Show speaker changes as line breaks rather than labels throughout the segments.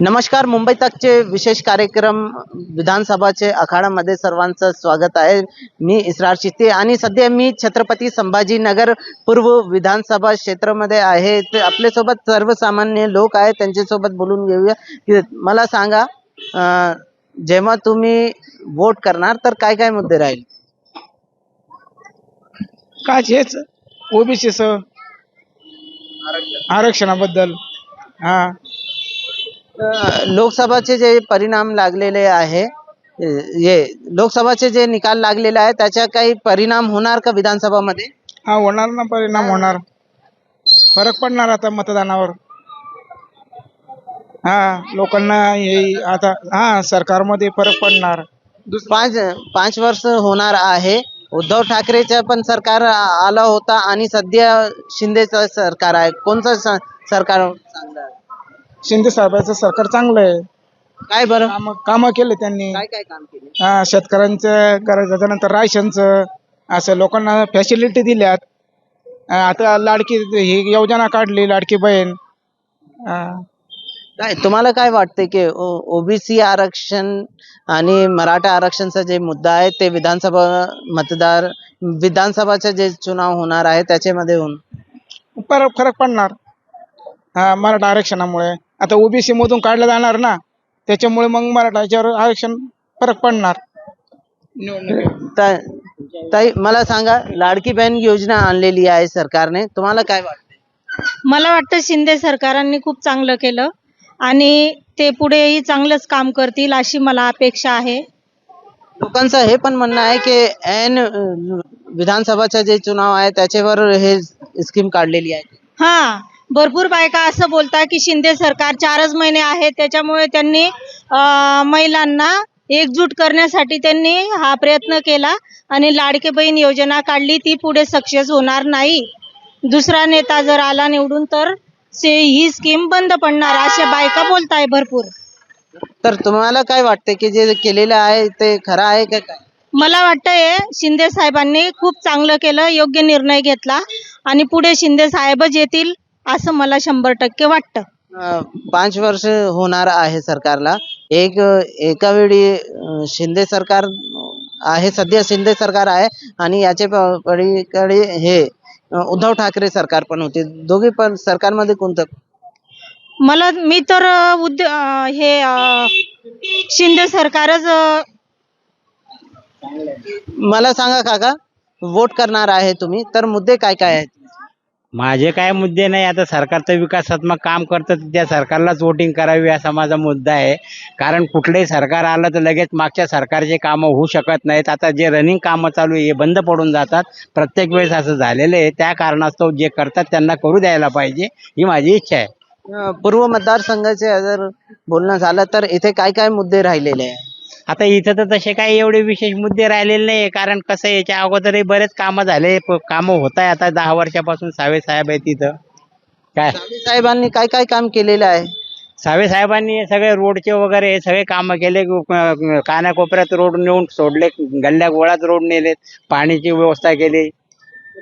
नमस्कार मुंबई तकचे विशेष कार्यक्रम विधानसभाचे आखाडामध्ये सर्वांचं स्वागत आहे. मी इसरार चित्ते आणि सध्या मी छत्रपती संभाजीनगर पूर्व विधानसभा क्षेत्रामध्ये आहे. ते आपल्यासोबत सर्वसामान्य लोक आहेत त्यांच्यासोबत बोलून घेऊया. मला सांगा जेव्हा तुम्ही वोट करणार तर काय काय मुद्दे राहील?
काय हेच? सर. आरक्षणाबद्दल. हा.
लोकसभाचे जे परिणाम लागलेले आहे हे लोकसभाचे जे निकाल लागलेले आहे त्याचा काही परिणाम होणार का विधानसभामध्ये?
हा होणार ना परिणाम होणार. फरक पडणार आता मतदानावर. हा लोकांना हे आता हा सरकारमध्ये फरक पडणार.
पाच पाच वर्ष होणार आहे. उद्धव ठाकरेचं पण सरकार आलं होता आणि सध्या शिंदेचं सरकार आहे. कोणतं सरकार?
शिंदे साहेबांचं सरकार चांगलं आहे.
काय बरं?
काम कामं केले त्यांनी.
काय काय काम केले?
हा शेतकऱ्यांचं करायचं त्याच्यानंतर राशनचं असं लोकांना फॅसिलिटी दिल्यात. आता लाडकी ही योजना काढली लाडकी बहीण. हा.
काय तुम्हाला काय वाटते की ओबीसी आरक्षण आणि मराठा आरक्षणचा जे मुद्दा आहे ते विधानसभा मतदार विधानसभाचे जे चुनाव होणार आहे त्याच्यामध्ये होऊन?
फरक फरक पडणार. हा मराठा आरक्षणामुळे. आता ओबीसी मधून काढलं जाणार ना त्याच्यामुळे मग मराठा याच्यावर आरक्षण फरक पडणार.
ता- ताई मला सांगा लाडकी बहीण योजना आणलेली आहे सरकारने तुम्हाला काय वाटते?
मला वाटतं शिंदे सरकारांनी खूप चांगलं केलं आणि ते पुढेही चांगलंच काम करतील अशी मला अपेक्षा आहे.
लोकांचं हे पण म्हणणं आहे की ऐन अं, विधानसभाचे जे चुनाव आहे त्याच्यावर हे स्कीम काढलेली आहे.
हा भरपूर बायका असं बोलतात की शिंदे सरकार चारच महिने आहे त्याच्यामुळे त्यांनी अं, महिलांना एकजूट करण्यासाठी त्यांनी हा प्रयत्न केला आणि लाडके बहीण योजना काढली ती पुढे सक्सेस होणार नाही. दुसरा नेता जर आला निवडून तर से ही स्कीम बंद पडणार अशा बायका बोलताय भरपूर.
तर तुम्हाला काय वाटते की जे केलेलं आहे ते खरं आहे का काय?
मला वाटतंय शिंदे साहेबांनी खूप चांगलं केलं योग्य निर्णय घेतला आणि पुढे शिंदे साहेबच येतील असं मला शंभर टक्के वाटतं.
अं, पाच वर्ष होणार आहे सरकारला. एक एका वेळी अं, शिंदे सरकार आहे सध्या शिंदे सरकार आहे आणि याचे प- पलीकडे हे अं, उद्धव ठाकरे सरकार पण होते. दोघे पण सरकारमध्ये कोणतं?
मला मी तर अं, उद्य अं, हे अं, शिंदे सरकारच अं,
मला सांगा काका वोट करणार आहे तुम्ही तर मुद्दे काय काय आहेत?
माझे काय मुद्दे नाही आता सरकारचं विकासात्मक काम करतं त्या सरकारलाच वोटिंग करावी असा माझा मुद्दा आहे. कारण कुठलंही सरकार आलं तर लगेच मागच्या सरकारचे कामं होऊ शकत नाहीत. आता जे रनिंग कामं चालू आहे हे बंद पडून जातात. प्रत्येक वेळेस असं झालेलं आहे. त्या कारणास्तव जे करतात त्यांना करू द्यायला पाहिजे ही माझी इच्छा आहे.
पूर्व मतदारसंघाचे जर बोलणं झालं तर इथे काय काय मुद्दे राहिलेले आहे
आता इथं तर तसे काही एवढे विशेष मुद्दे राहिलेले नाही कारण कसं आहे, याच्या अगोदरही बरेच कामं झाले प- कामं होत आहे आता दहा वर्षापासून सावे साहेब आहे तिथं काय?
सावे साहेबांनी काय काय काम केलेलं आहे?
सावे साहेबांनी हे सगळे रोडचे वगैरे हे सगळे कामं केले कानाकोपऱ्यात रोड नेऊन सोडले गल्ल्या गोळात रोड नेले पाण्याची व्यवस्था केली.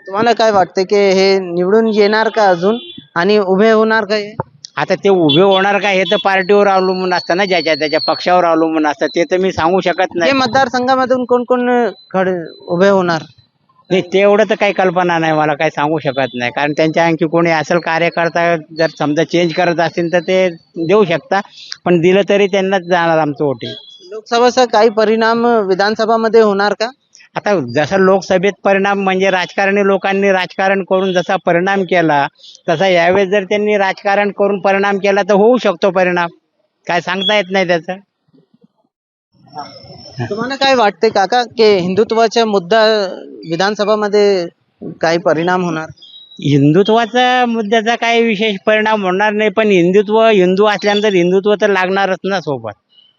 तुम्हाला काय वाटतं की हे निवडून येणार का अजून? आणि उभे होणार का हे?
आता ते उभे होणार का हे तर पार्टीवर अवलंबून असतं ना ज्याच्या त्याच्या पक्षावर अवलंबून असतं ते तर मी सांगू शकत नाही.
मतदारसंघामधून कोण कोण खडे उभे होणार?
नाही तेवढं तर काही कल्पना नाही मला काही सांगू शकत नाही. कारण त्यांच्या आणखी कोणी असेल कार्यकर्ता जर समजा चेंज करत असतील तर ते देऊ शकता पण दिलं तरी त्यांनाच जाणार आमचं वोटिंग
लोकसभाचा काही परिणाम विधानसभामध्ये होणार का?
आता जसा लोकसभेत परिणाम म्हणजे राजकारणी लोकांनी राजकारण करून जसा परिणाम केला तसा यावेळेस जर त्यांनी राजकारण करून परिणाम केला तर होऊ शकतो परिणाम. काय सांगता येत नाही त्याचं.
तुम्हाला काय वाटते काका की हिंदुत्वाचा मुद्दा विधानसभामध्ये काही परिणाम होणार?
हिंदुत्वाचा मुद्द्याचा काही विशेष परिणाम होणार नाही पण हिंदुत्व हिंदू असल्यानंतर हिंदुत्व तर लागणारच ना सोबत.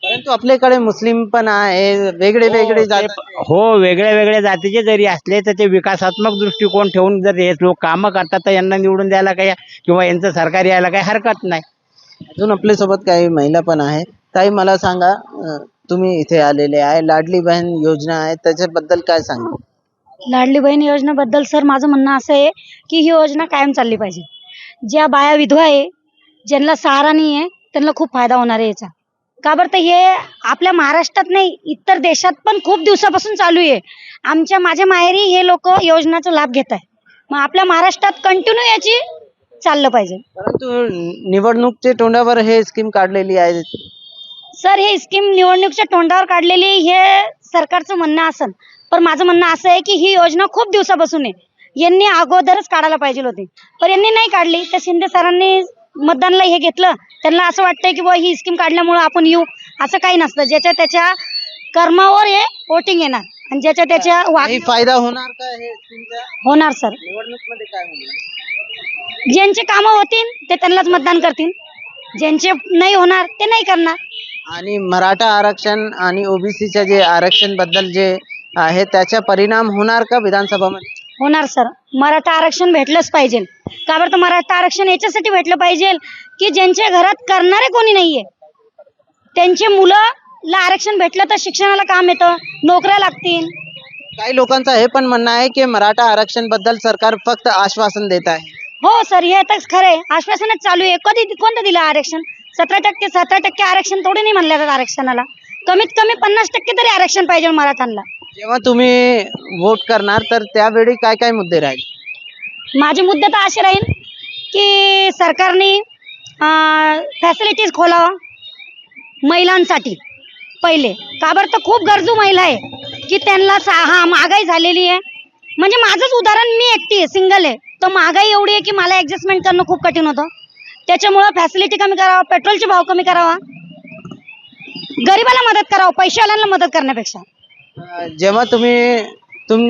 परंतु आपल्याकडे मुस्लिम पण आहे वेगळे वेगळे जात
हो वेगळ्या वेगळ्या जातीचे जरी असले तर ते विकासात्मक दृष्टिकोन ठेवून जर हे लोक कामं करतात तर यांना निवडून द्यायला काही किंवा यांचं सरकार यायला काही हरकत नाही.
अजून आपल्यासोबत काही महिला पण आहे ताई मला सांगा अं, तुम्ही इथे आलेले आहे. लाडली बहीण योजना आहे त्याच्याबद्दल काय सांगा?
लाडली बहीण योजनेबद्दल सर माझं म्हणणं असं आहे की ही योजना कायम चालली पाहिजे. ज्या बाया विधवा आहे ज्यांना सहारा नाही आहे त्यांना खूप फायदा होणार आहे याचा. का बरं तर हे आपल्या महाराष्ट्रात नाही इतर देशात पण खूप दिवसापासून चालू आहे. आमच्या माझ्या माहेरी हे लोक योजनेचा लाभ घेत आहे मग आपल्या महाराष्ट्रात कंटिन्यू याची चाललं पाहिजे.
परंतु निवडणूकच्या तोंडावर हे स्कीम काढलेली आहे.
सर हे स्कीम निवडणुकीच्या तोंडावर काढलेली हे सरकारचं म्हणणं असन पण माझं म्हणणं असं आहे की ही योजना खूप दिवसापासून आहे. यांनी अगोदरच काढायला पाहिजे होती. पण यांनी नाही काढली. तर शिंदे सरांनी मतदानला हे घेतलं त्यांना असं वाटतंय की बुवा ही स्कीम काढल्यामुळं आपण येऊ असं काही नसतं. ज्याच्या त्याच्या कर्मावर हे वोटिंग येणार. आणि ज्याच्या त्याच्या
काही फायदा होणार का हे स्कीमचा
होणार सर.
निवडणूकमध्ये काय होणार?
ज्यांचे कामं होतील ते त्यांनाच मतदान करतील. ज्यांचे नाही होणार ते नाही करणार.
आणि मराठा आरक्षण आणि ओबीसीच्या जे आरक्षणबद्दल जे आहे त्याचा परिणाम होणार का विधानसभामध्ये?
होणार सर. मराठा आरक्षण भेटलंच पाहिजे. का बरं तर मराठा आरक्षण याच्यासाठी भेटलं पाहिजे की ज्यांच्या घरात करणारे कोणी नाहीये? त्यांचे मुलं आरक्षण भेटलं तर शिक्षणाला काम येतं नोकऱ्या लागतील.
काही लोकांचं हे पण म्हणणं आहे की मराठा आरक्षणबद्दल सरकार फक्त आश्वासन देत आहे.
हो सर हे तर खरं आहे. आश्वासनच चालू आहे. कधी कोणतं दिलं आरक्षण? सतरा टक्के सतरा टक्के आरक्षण थोडी नाही म्हणलं जात आरक्षणाला. कमीत कमी पन्नास टक्के तरी आरक्षण पाहिजे मराठ्यांना.
जेव्हा तुम्ही वोट करणार तर त्यावेळी काय काय मुद्दे राहील?
माझी मुद्दे तर अशी राहील की सरकारने फॅसिलिटीज खोलावा महिलांसाठी. पहिले. का बरं? तर खूप गरजू महिला आहे की त्यांना सा हा महागाई झालेली आहे. म्हणजे माझंच उदाहरण मी एकटी आहे सिंगल आहे. तर महागाई एवढी आहे की मला ॲडजस्टमेंट करणं खूप कठीण होतं. त्याच्यामुळं फॅसिलिटी कमी करावा पेट्रोलचे भाव कमी करावा. गरीबाला मदत करावं पैशावाल्यांना मदत करण्यापेक्षा.
जेव्हा तुम्ही तुम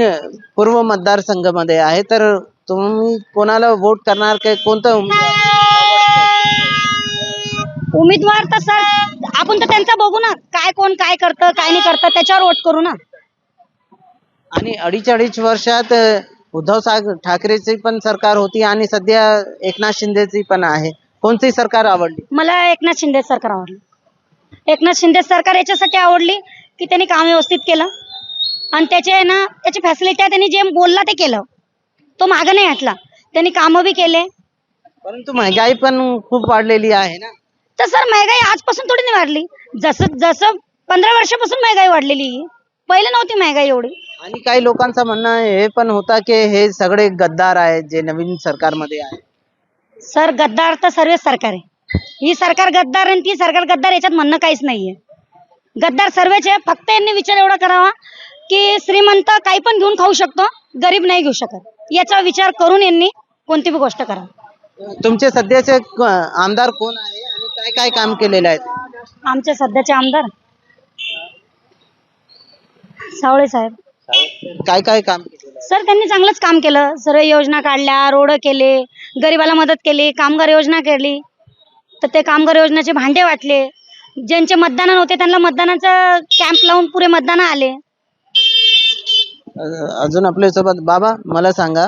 पूर्व मतदारसंघामध्ये आहे तर तुम्ही कोणाला वोट करणार? काय कोणतं
उमेदवार? तर सर आपण तर त्यांचा बघू ना काय कोण काय करतं काय नाही करतं त्याच्यावर वोट करू ना.
आणि अडीच अडीच वर्षात अं, उद्धव सा- ठाकरेची पण सरकार होती आणि सध्या एकनाथ शिंदेची पण आहे. कोणती सरकार आवडली?
मला एकनाथ शिंदे सरकार आवडलं. एकनाथ शिंदे सरकार याच्यासाठी आवडली की त्यांनी काम व्यवस्थित केलं. आणि त्याचे आहे ना त्याची फॅसिलिटी त्यांनी जे बोलला ते केलं. तो मागं नाही हटला त्यांनी कामं बी केले.
परंतु महागाई पण खूप वाढलेली आहे ना?
तर सर महागाई आजपासून थोडी नाही वाढली. जसं जसं पंधरा वर्षापासून महागाई वाढलेली. आहे. पहिले नव्हती महागाई एवढी.
आणि काही लोकांचं म्हणणं हे पण होता की हे सगळे गद्दार आहेत जे नवीन सरकारमध्ये आहे.
सर गद्दार तर सर्वच सरकार आहे. ही सरकार गद्दार आणि ती सरकार गद्दार याच्यात म्हणणं काहीच नाहीये. गद्दार सर्वच आहे फक्त यांनी विचार एवढा करावा की श्रीमंत काही पण घेऊन खाऊ शकतो. गरीब नाही घेऊ शकत. याचा विचार करून यांनी कोणती बी गोष्ट करा.
तुमचे सध्याचे क- आमदार कोण आहे आणि काय काय काम केलेले आहेत?
आमचे सध्याचे आमदार? सावळे साहेब.
काय काय काम केलेलं
सर त्यांनी चांगलंच काम केलं. सर्व योजना काढल्या रोड केले गरिबाला मदत केली कामगार योजना केली. तर ते कामगार योजनेचे भांडे वाटले. ज्यांचे मतदान नव्हते त्यांना मतदानाचं कॅम्प लावून पुरे मतदान आले.
अजून आपल्यासोबत बाबा मला सांगा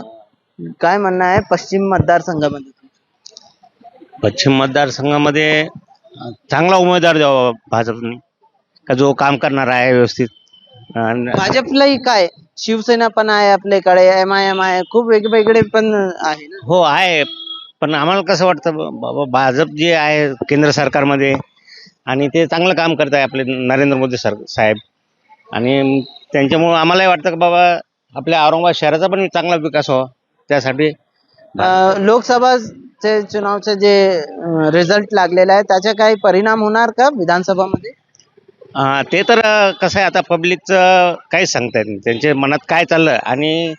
काय म्हणणं आहे पश्चिम मतदारसंघामध्ये?
पश्चिम मतदारसंघामध्ये चांगला उमेदवार द्यावा भाजपने का जो काम करणार आहे व्यवस्थित. आणि
भाजपलाही काय शिवसेना पण आहे आपल्याकडे एम आय एम आहे खूप वेगवेगळे पण आहे ना?
हो आहे. पण आम्हाला कसं वाटतं बाबा भाजप जे आहे केंद्र सरकारमध्ये आणि ते चांगलं काम करत आहे आपले नरेंद्र मोदी सर साहेब. आणि त्यांच्यामुळं आम्हालाही वाटतं की बाबा आपल्या औरंगाबाद शहराचा पण चांगला विकास व्हावा त्यासाठी.
लोकसभाचे चुनावचे जे रिझल्ट लागलेला आहे त्याचा काही परिणाम होणार का विधानसभामध्ये?
ते तर कसं आहे आता पब्लिकचं काहीच सांगता येत नाही. त्यांच्या मनात काय चाललं आणि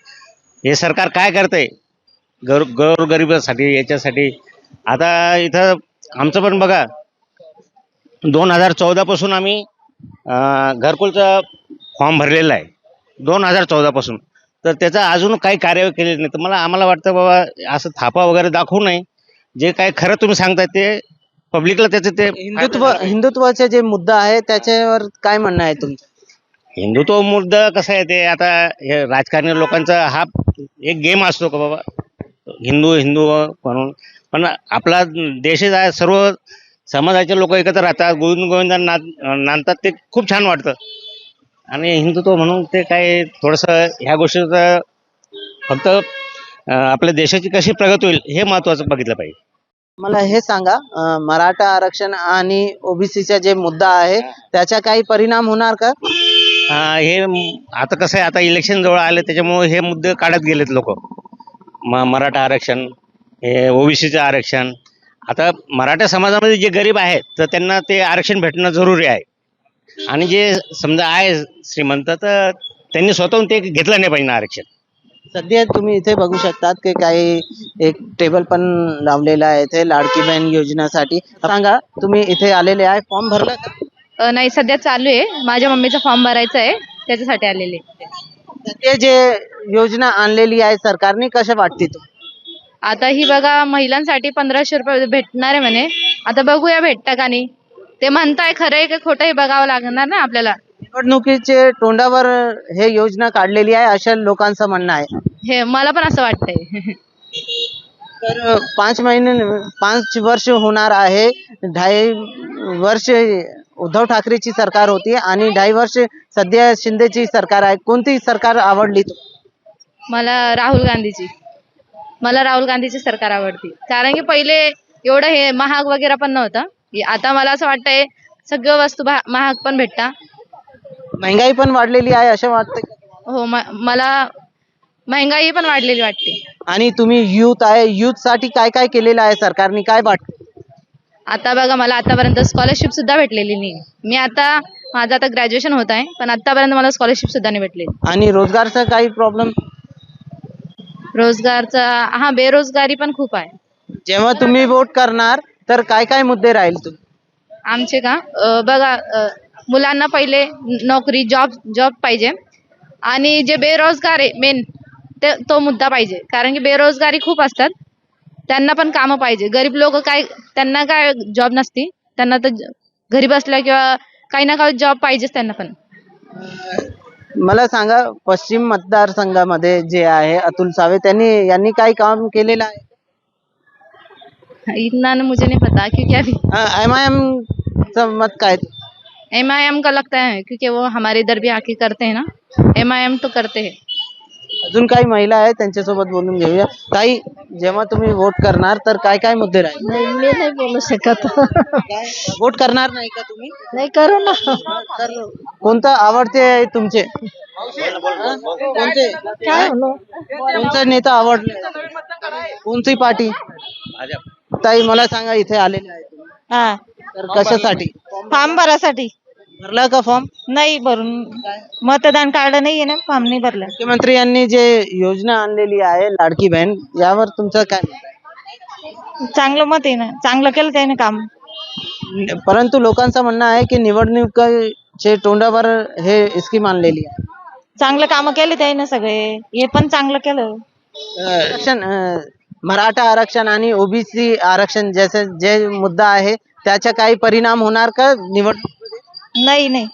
हे सरकार काय करतंय? गर गोरगरिबासाठी याच्यासाठी. आता इथं आमचं पण बघा दोन हजार चौदापासून आम्ही घरकुलचा फॉर्म भरलेला आहे. दोन हजार चौदापासून तर त्याचा अजून काही कार्यवाही केलेली नाही. तर मला आम्हाला वाटतं बाबा असं थापा वगैरे दाखवू नये. जे काय खरं तुम्ही सांगताय ते पब्लिकला त्याचं ते
हिंदुत्व हिंदुत्वाचे जे मुद्दा आहे त्याच्यावर काय म्हणणं आहे तुमचं?
हिंदुत्व मुद्दा कसं आहे ते आता हे राजकारणी लोकांचा हा एक गेम असतो का बाबा? हिंदू हिंदू म्हणून. पण आपला देशच आहे सर्व समाजाचे लोक एकत्र राहतात. गोविंद गोविंदा नाद नांदतात. ते खूप छान वाटतं. आणि हिंदुत्व म्हणून ते काय थोडंसं ह्या गोष्टीचं फक्त आपल्या देशाची कशी प्रगती होईल हे महत्त्वाचं बघितलं पाहिजे.
मला हे सांगा मराठा आरक्षण आणि ओबीसीचा जे मुद्दा आहे त्याचा काही परिणाम होणार का?
हा, हे आता कसं आहे आता इलेक्शन जवळ आले त्याच्यामुळे हे मुद्दे काढत गेलेत लोक. मराठा आरक्षण हे ओबीसीचं आरक्षण. आता मराठा समाजामध्ये जे गरीब आहेत तर त्यांना ते आरक्षण भेटणं जरुरी आहे. आणि जे समजा आहे श्रीमंत तर त्यांनी स्वतःहून ते घेतलं नाही पाहिजे आरक्षण.
सध्या तुम्ही इथे बघू शकतात की काही एक टेबल पण लावलेला आहे इथे लाडकी बहीण योजनेसाठी. सांगा तुम्ही इथे आलेले आहे फॉर्म भरला का?
अ, नाही सध्या चालू आहे. माझ्या मम्मीचा फॉर्म भरायचा आहे त्याच्यासाठी आलेले
ते जे योजना आणलेली आहे सरकारने कशा वाटते तू
आता ही बघा महिलांसाठी पंधराशे रुपये भेटणार आहे म्हणे. आता बघूया भेटतं का नाही? ते म्हणताय खरं आहे की खोटं हे बघावं लागणार ना आपल्याला?
निवडणुकीचे तोंडावर हे योजना काढलेली आहे अशा लोकांचं म्हणणं आहे.
हे मला पण असं वाटतंय.
तर पाच महिने पाच वर्ष होणार आहे. ढाई वर्ष उद्धव ठाकरेची सरकार होती आणि ढाई वर्ष सध्या शिंदेची सरकार आहे. कोणती सरकार आवडली? तू
मला राहुल गांधीची. मला राहुल गांधीची सरकार आवडती. कारण की पहिले एवढं हे महाग वगैरे पण नव्हतं. आता मला असं वाटतंय सगळं वस्तू महाग पण भेटता.
महंगाई पण वाढलेली आहे असं वाटतं
हो मला महंगाई पण वाढलेली वाटते.
आणि तुम्ही युथ आहे युथसाठी काय काय केलेलं आहे सरकारने? काय वाटतं
आता बघा मला आतापर्यंत स्कॉलरशिप सुद्धा भेटलेली नाही. मी आता माझं आता ग्रॅज्युएशन होत आहे पण आतापर्यंत मला स्कॉलरशिप सुद्धा नाही भेटली
आणि रोजगारचा काही प्रॉब्लेम
रोजगारचा हा बेरोजगारी पण खूप आहे.
जेव्हा तुम्ही वोट करणार तर काय काय मुद्दे राहील तू?
आमचे का? अं, बघा अं, मुलांना पहिले नोकरी जॉब जॉब पाहिजे. आणि जे बेरोजगार आहे मेन ते तो मुद्दा पाहिजे. कारण की बेरोजगारी खूप असतात. त्यांना पण कामं पाहिजे. गरीब लोक काय त्यांना काय जॉब नसती. त्यांना तर ज- घरी बसल्या किंवा काही ना काही जॉब पाहिजेच त्यांना पण.
मला सांगा पश्चिम मतदारसंघामध्ये जे आहे अतुल सावे त्यांनी यांनी काय काम केलेलं आहे?
इतना ना मुझे नहीं पता क्योंकि अभी
एम आय एम चं मत काय
एम आई एम का लगता है क्योंकि वो हमारे इधर भी आके करते हैं ना। एम आई एम तो करते हैं।
अजून काही महिला आहेत त्यांच्यासोबत बोलून घेऊया. ताई जेव्हा तुम्ही वोट करणार तर काय काय मुद्दे राहील?
नाही मी नाही बोलू शकत.
वोट करणार नाही का तुम्ही?
नाही करू ना.
तर कोणतं आवडते आहे तुमचे? कोणते?
काय
कोणता नेता आवडले? कोणती पार्टी? ताई मला सांगा इथे आलेले आहे तुम्ही.
हा.
तर कशासाठी?
फॉर्म भरासाठी.
भरला का फॉर्म?
नाही भरून. मतदान कार्ड नाहीये ना फॉर्म नाही भरला.
मुख्यमंत्री यांनी जे योजना आणलेली आहे लाडकी बहीण यावर तुमचं काय मत?
चांगलं मत आहे ना. चांगलं केलं त्याने काम.
परंतु लोकांचं म्हणणं आहे की निवडणुकीचे तोंडावर हे स्कीम आणलेली आहे.
चांगलं काम केले त्याने सगळे. हे पण चांगलं केलं.
अं, मराठा आरक्षण आणि ओबीसी आरक्षण जसे जे मुद्दा आहे त्याचा काही परिणाम होणार का निवडणूक
नाही नाही.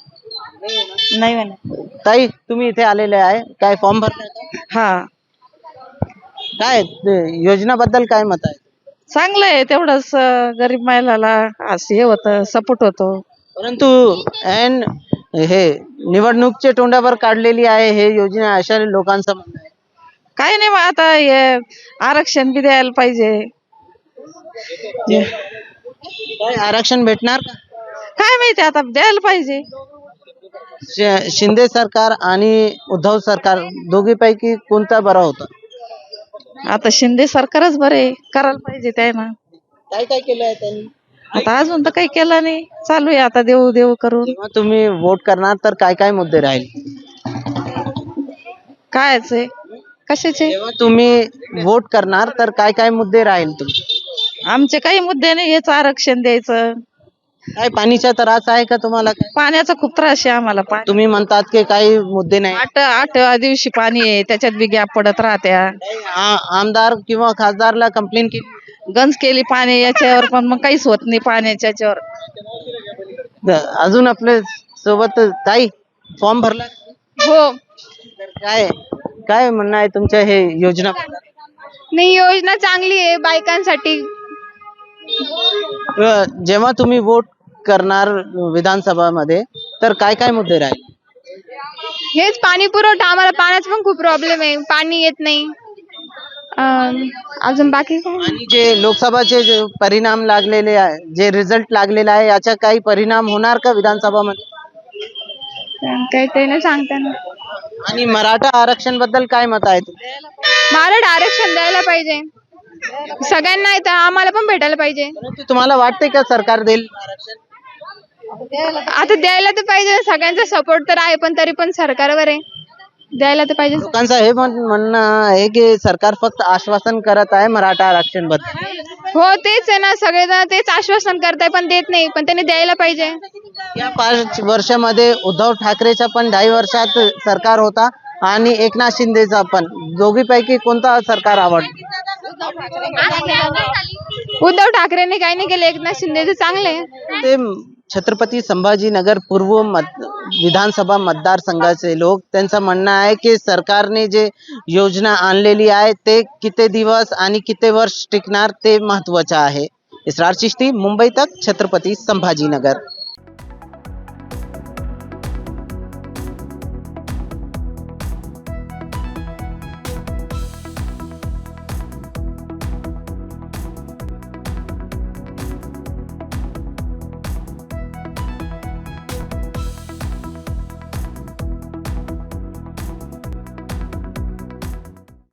नाही म्हणा
ताई तुम्ही इथे आलेले आहे. काय फॉर्म भरलाय का?
हा.
काय ते योजनाबद्दल काय मत आहे?
चांगलं आहे तेवढंच अं, गरीब महिलाला असं हे होतं सपोर्ट होतो.
परंतु ऐन हे निवडणूकच्या तोंडावर काढलेली आहे हे योजना अशा लोकांचं म्हणणं आहे.
काय नाही मग आता हे आरक्षण बी द्यायला पाहिजे.
काय आरक्षण भेटणार का?
काय माहिती आता द्यायला पाहिजे.
शि- शिंदे सरकार आणि उद्धव सरकार दोघीपैकी कोणता बरा होता?
आता शिंदे सरकारच बरे करायला पाहिजे त्यानं.
काय काय केलं आहे त्यांनी?
आता अजून तर काही केलं नाही. चालू आहे आता देऊ देऊ करून.
जेव्हा तुम्ही वोट करणार तर काय काय मुद्दे राहील?
कायच आहे. कशाचे?
जेव्हा तुम्ही वोट करणार तर काय काय मुद्दे राहील तुमचे
आमचे काही मुद्दे नाही हेच आरक्षण द्यायचं.
काय पाणीचा त्रास आहे का तुम्हाला? काय
पाण्याचा खूप त्रास आहे आम्हाला पाणी.
तुम्ही म्हणतात की काही मुद्दे नाही.
आठ आठ दिवशी पाणी आहे त्याच्यात बी गॅप पडत राहत्या.
आ- आमदार किंवा खासदारला कंप्लेंट केली?
गंज केली पाणी याच्यावर पण मग काहीच होत नाही पाण्याच्या याच्यावर.
द- अजून आपल्यासोबत ताई फॉर्म भरला?
हो.
काय काय म्हणणं आहे तुमच्या हे योजना?
नाही योजना चांगली आहे बायकांसाठी.
अ, जेव्हा तुम्ही वोट करणार विधानसभामध्ये तर काय काय मुद्दे राहील?
हेच पाणी पुरवठा आम्हाला पाण्याचा पण खूप प्रॉब्लेम आहे. पाणी येत नाही.
अजून बाकी काय?
आणि जे लोकसभाचे जे परिणाम लागलेले आहे जे रिझल्ट लागलेला आहे याचा काही परिणाम होणार का विधानसभामध्ये?
काही ते नाही सांगता ना
आणि मराठा आरक्षणबद्दल काय मत आहे?
मराठा आरक्षण द्यायला पाहिजे. सगळ्यांना येतं आम्हाला पण भेटायला पाहिजे.
परंतु तुम्हाला वाटते का सरकार देईल आरक्षण?
आता द्यायला तर पाहिजे. सगळ्यांचा सपोर्ट तर आहे पण तरी पण सरकारवर आहे. द्यायला तर पाहिजे.
लोकांचं हे म्हण- म्हणणं आहे की सरकार फक्त आश्वासन करत आहे मराठा आरक्षणबद्दल
हो तेच आहे ना. सगळेजण तेच आश्वासन करताय पण देत नाही. पण त्यांनी द्यायला पाहिजे.
या पाच वर्षामध्ये उद्धव ठाकरेचा पण ढाई वर्षात सरकार होता आणि एकनाथ शिंदेचा पण. दोघीपैकी कोणता सरकार आवडतो?
उद्धव ठाकरेंनी काही नाही केलं एकनाथ शिंदे चांगले.
ते छत्रपती संभाजीनगर पूर्व मत विधानसभा मतदारसंघाचे लोक त्यांचं म्हणणं आहे की सरकारने जे योजना आणलेली आहे ते किती दिवस आणि किती वर्ष टिकणार ते महत्वाचं आहे. इसरार चिश्ती मुंबई तक छत्रपती संभाजीनगर.